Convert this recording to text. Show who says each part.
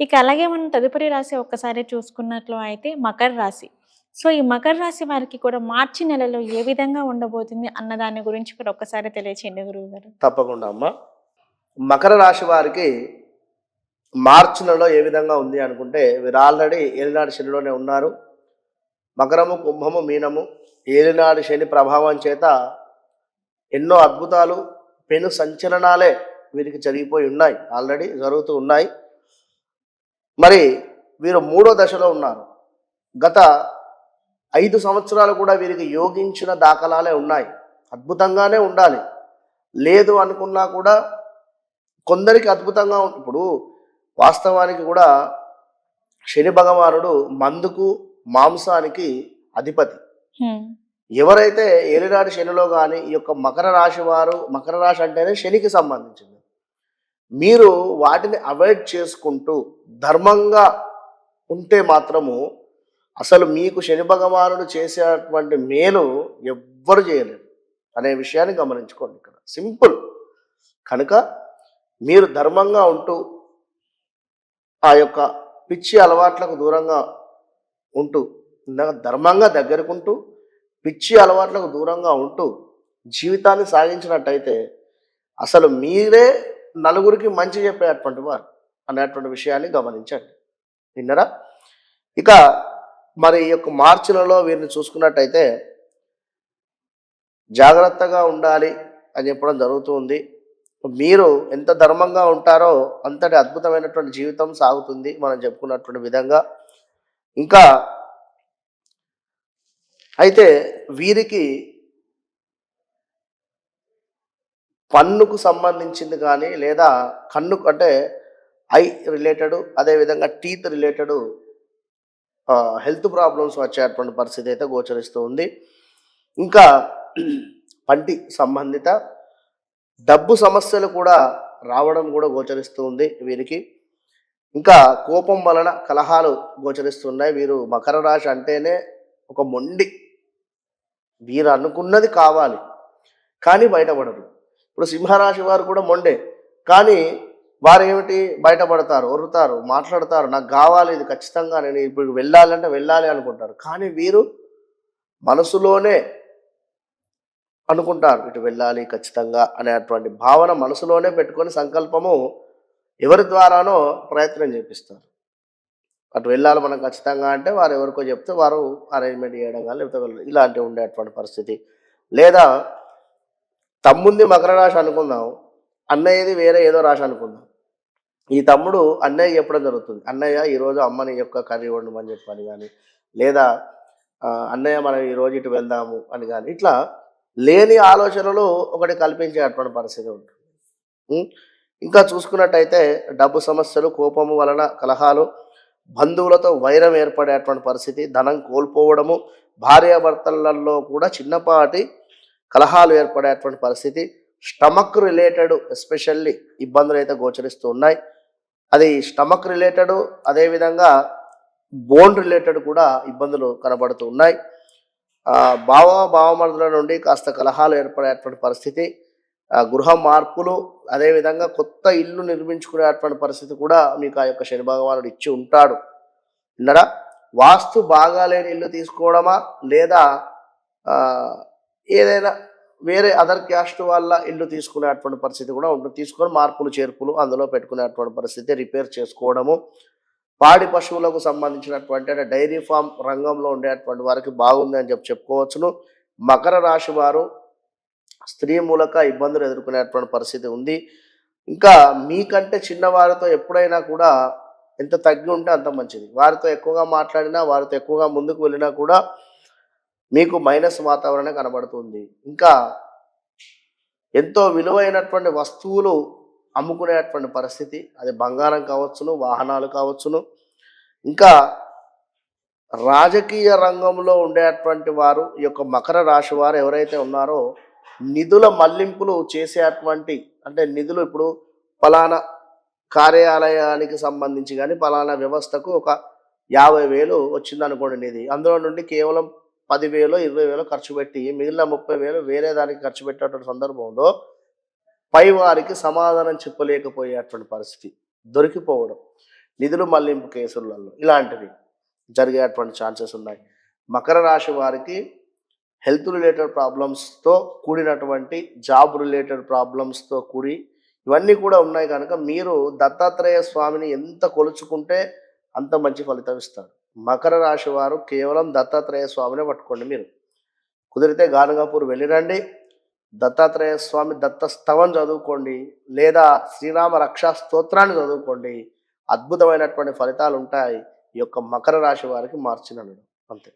Speaker 1: ఇక అలాగే మనం తదుపరి రాశి ఒక్కసారి చూసుకున్నట్లు అయితే మకర రాశి. సో ఈ మకర రాశి వారికి కూడా మార్చి నెలలో ఏ విధంగా ఉండబోతుంది అన్న దాని గురించి కూడా ఒక్కసారి తెలియచేయండి గురువు గారు.
Speaker 2: తప్పకుండా అమ్మ. మకర రాశి వారికి మార్చి నెలలో ఏ విధంగా ఉంది అనుకుంటే వీరు ఆల్రెడీ ఏలినాడు శనిలోనే ఉన్నారు. మకరము కుంభము మీనము ఏలినాడు శని ప్రభావం చేత ఎన్నో అద్భుతాలు పెను సంచలనాలే వీరికి జరిగిపోయి ఉన్నాయి. ఆల్రెడీ జరుగుతూ ఉన్నాయి. మరి వీరు మూడో దశలో ఉన్నారు. గత ఐదు సంవత్సరాలు కూడా వీరికి యోగించిన దాఖలాలే ఉన్నాయి. అద్భుతంగానే ఉండాలి. లేదు అనుకున్నా కూడా కొందరికి అద్భుతంగా ఇప్పుడు వాస్తవానికి కూడా శని భగవానుడు మందుకు మాంసానికి అధిపతి. ఎవరైతే ఏలినాడు శనిలో కానీ ఈ యొక్క మకర రాశి వారు మకర రాశి అంటేనే శనికి సంబంధించింది. మీరు వాటిని అవాయిడ్ చేసుకుంటూ ధర్మంగా ఉంటే మాత్రము అసలు మీకు శని భగవానుడు చేసేటువంటి మేలు ఎవ్వరు చేయలేరు. అనే విషయాన్ని గమనించుకోండి ఇక్కడ. సింపుల్. కనుక మీరు ధర్మంగా ఉంటూ ఆ యొక్క పిచ్చి అలవాట్లకు దూరంగా ఉంటూ ఇందాక ధర్మంగా దగ్గరకుంటూ పిచ్చి అలవాట్లకు దూరంగా ఉంటూ జీవితాన్ని సాగించినట్టయితే అసలు మీరే నలుగురికి మంచి చెప్పేటువంటి వారు అనేటువంటి విషయాన్ని గమనించండి. విన్నరా? ఇక మరి ఈ యొక్క మార్చిలలో వీరిని చూసుకున్నట్టయితే జాగ్రత్తగా ఉండాలి అని చెప్పడం జరుగుతుంది. మీరు ఎంత ధర్మంగా ఉంటారో అంతటి అద్భుతమైనటువంటి జీవితం సాగుతుంది మనం చెప్పుకున్నటువంటి విధంగా. ఇంకా అయితే వీరికి పన్నుకు సంబంధించింది కానీ లేదా కన్ను అంటే ఐ రిలేటెడ్ అదేవిధంగా టీత్ రిలేటెడ్ హెల్త్ ప్రాబ్లమ్స్ వచ్చేటువంటి పరిస్థితి అయితే గోచరిస్తూ ఉంది. ఇంకా పంటి సంబంధిత డబ్బు సమస్యలు కూడా రావడం కూడా గోచరిస్తూ ఉంది వీరికి. ఇంకా కోపం వలన కలహాలు గోచరిస్తున్నాయి. వీరు మకర రాశి అంటేనే ఒక మొండి. వీరు అనుకున్నది కావాలి కానీ బయటపడరు. ఇప్పుడు సింహరాశి వారు కూడా మొండే. కానీ వారు ఏమిటి బయటపడతారు ఒరుతారు మాట్లాడతారు నాకు కావాలి ఇది ఖచ్చితంగా నేను ఇప్పుడు వెళ్ళాలంటే వెళ్ళాలి అనుకుంటారు. కానీ వీరు మనసులోనే అనుకుంటారు ఇటు వెళ్ళాలి ఖచ్చితంగా అనేటువంటి భావన మనసులోనే పెట్టుకొని సంకల్పము ఎవరి ద్వారానో ప్రయత్నం చేపిస్తారు. అటు వెళ్ళాలి మనం ఖచ్చితంగా అంటే వారు ఎవరికో చెప్తే వారు అరేంజ్మెంట్ చేయడం కానీ లేకపోతే వెళ్ళ- ఇలాంటివి ఉండేటువంటి పరిస్థితి. లేదా తమ్ముంది మకర రాశి అనుకుందాం అన్నయ్యది వేరే ఏదో రాశి అనుకుందాం. ఈ తమ్ముడు అన్నయ్య చెప్పడం జరుగుతుంది. అన్నయ్య ఈరోజు అమ్మని యొక్క కర్రీ వండమని చెప్పని కానీ లేదా అన్నయ్య మనం ఈరోజు ఇటు వెళ్దాము అని కానీ ఇట్లా లేని ఆలోచనలు ఒకటి కల్పించేటువంటి పరిస్థితి ఉంటుంది. ఇంకా చూసుకున్నట్టయితే డబ్బు సమస్యలు కోపము వలన కలహాలు బంధువులతో వైరం ఏర్పడేటువంటి పరిస్థితి ధనం కోల్పోవడము భార్యాభర్తలలో కూడా చిన్నపాటి కలహాలు ఏర్పడేటువంటి పరిస్థితి స్టమక్ రిలేటెడ్ ఎస్పెషల్లీ ఇబ్బందులు అయితే గోచరిస్తూ ఉన్నాయి. అది స్టమక్ రిలేటెడ్ అదేవిధంగా బోన్ రిలేటెడ్ కూడా ఇబ్బందులు కనబడుతూ ఉన్నాయి. భావ భావమరుదుల నుండి కాస్త కలహాలు ఏర్పడేటువంటి పరిస్థితి గృహ మార్పులు అదేవిధంగా కొత్త ఇల్లు నిర్మించుకునేటువంటి పరిస్థితి కూడా మీకు ఆ యొక్క శని భగవానుడు ఇచ్చి ఉంటాడు. విన్నరా? వాస్తు బాగాలేని ఇల్లు తీసుకోవడమా లేదా ఏదైనా వేరే అదర్ క్యాస్ట్ వాళ్ళ ఇల్లు తీసుకునేటువంటి పరిస్థితి కూడా ఉంటుంది తీసుకొని మార్పులు చేర్పులు అందులో పెట్టుకునేటువంటి పరిస్థితి రిపేర్ చేసుకోవడము పాడి పశువులకు సంబంధించినటువంటి అంటే డైరీ ఫామ్ రంగంలో ఉండేటువంటి వారికి బాగుంది అని చెప్పి చెప్పుకోవచ్చును. మకర రాశి వారు స్త్రీ మూలక ఇబ్బందులు ఎదుర్కొనేటువంటి పరిస్థితి ఉంది. ఇంకా మీకంటే చిన్నవారితో ఎప్పుడైనా కూడా ఎంత తగ్గి ఉంటే అంత మంచిది. వారితో ఎక్కువగా మాట్లాడినా వారితో ఎక్కువగా ముందుకు వెళ్ళినా కూడా మీకు మైనస్ వాతావరణం కనబడుతుంది. ఇంకా ఎంతో విలువైనటువంటి వస్తువులు అమ్ముకునేటువంటి పరిస్థితి. అది బంగారం కావచ్చును వాహనాలు కావచ్చును. ఇంకా రాజకీయ రంగంలో ఉండేటువంటి వారు ఈ యొక్క మకర రాశి వారు ఎవరైతే ఉన్నారో నిధుల మళ్ళింపులు చేసేటువంటి అంటే నిధులు ఇప్పుడు ఫలానా కార్యాలయానికి సంబంధించి కానీ ఫలానా వ్యవస్థకు ఒక యాభై వేలు వచ్చిందనుకోండి నిధి. అందులో నుండి కేవలం పదివేలు ఇరవై వేలు ఖర్చు పెట్టి మిగిలిన ముప్పై వేలు వేరే దానికి ఖర్చు పెట్టేటువంటి సందర్భంలో పై వారికి సమాధానం చెప్పలేకపోయేటువంటి పరిస్థితి దొరికిపోవడం నిధులు మళ్ళింపు కేసులలో ఇలాంటివి జరిగేటువంటి ఛాన్సెస్ ఉన్నాయి. మకర రాశి వారికి హెల్త్ రిలేటెడ్ ప్రాబ్లమ్స్తో కూడినటువంటి జాబ్ రిలేటెడ్ ప్రాబ్లమ్స్తో కూడి ఇవన్నీ కూడా ఉన్నాయి కనుక మీరు దత్తాత్రేయ స్వామిని ఎంత కొలుచుకుంటే అంత మంచి ఫలితం ఇస్తాడు మకర రాశి వారు కేవలం దత్తాత్రేయ స్వామినే పట్టుకోండి మీరు. కుదిరితే గానగాపూర్ వెళ్ళిరండి. దత్తాత్రేయ స్వామి దత్తస్తవం చదువుకోండి. లేదా శ్రీరామ రక్షా స్తోత్రాన్ని చదువుకోండి. అద్భుతమైనటువంటి ఫలితాలు ఉంటాయి ఈ యొక్క మకర రాశి వారికి మార్చినడు అంతే.